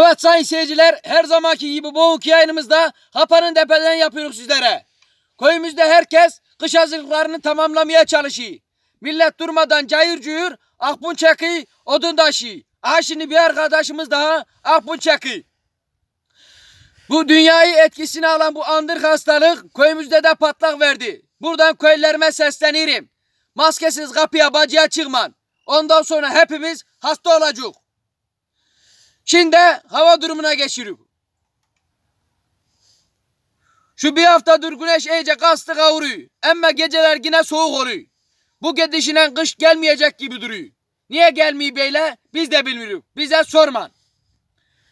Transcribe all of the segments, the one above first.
Evet sayın seyirciler her zamanki gibi bu iki yayınımızda Hapan'ın tepeden yapıyoruz sizlere. Köyümüzde herkes kış hazırlıklarını tamamlamaya çalışıyor. Millet durmadan cayır cuyur akbun çakı odun taşı. Aha şimdi bir arkadaşımız daha akbun çakı. Bu dünyayı etkisine alan bu andır hastalık köyümüzde de patlak verdi. Buradan köylerime seslenirim. Maskesiz kapıya bacıya çıkman. Ondan sonra hepimiz hasta olacak. Şimdi hava durumuna geçiyorum. Şu bir haftadır güneş iyice kastı kavuruyor. Ama geceler yine soğuk oluyor. Bu gidişine kış gelmeyecek gibi duruyor. Niye gelmiyor böyle biz de bilmiyoruz. Bize sorman.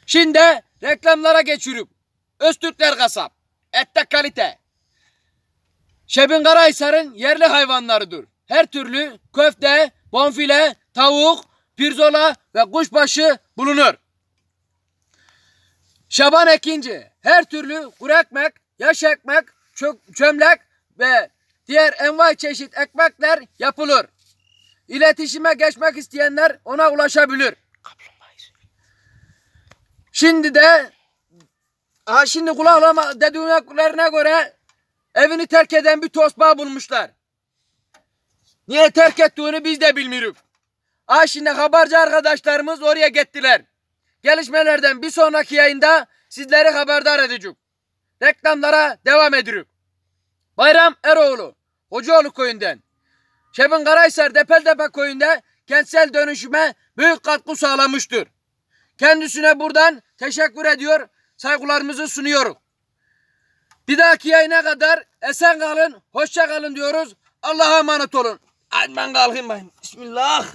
Şimdi reklamlara geçiyorum. Öztürkler kasap. Ette kalite. Şebin Karahisar'ın yerli hayvanlarıdır. Her türlü köfte, bonfile, tavuk, pirzola ve kuşbaşı bulunur. Şaban Ekinci her türlü kuru ekmek, yaş ekmek, çö- çömlek ve diğer envai çeşit ekmekler yapılır. İletişime geçmek isteyenler ona ulaşabilir. Şimdi de ha şimdi kulaklama dediğine göre evini terk eden bir tosbağa bulmuşlar. Niye terk ettiğini biz de bilmiyoruz. Ha şimdi haberci arkadaşlarımız oraya gittiler. Gelişmelerden bir sonraki yayında sizleri haberdar edeceğim. Reklamlara devam ediyorum. Bayram Eroğlu, Hocaoğlu köyünden. Şebin Karahisar Depeltepe köyünde kentsel dönüşüme büyük katkı sağlamıştır. Kendisine buradan teşekkür ediyor, saygılarımızı sunuyoruz. Bir dahaki yayına kadar esen kalın, hoşça kalın diyoruz. Allah'a emanet olun. Hadi ben kalkayım bakayım. Bismillah.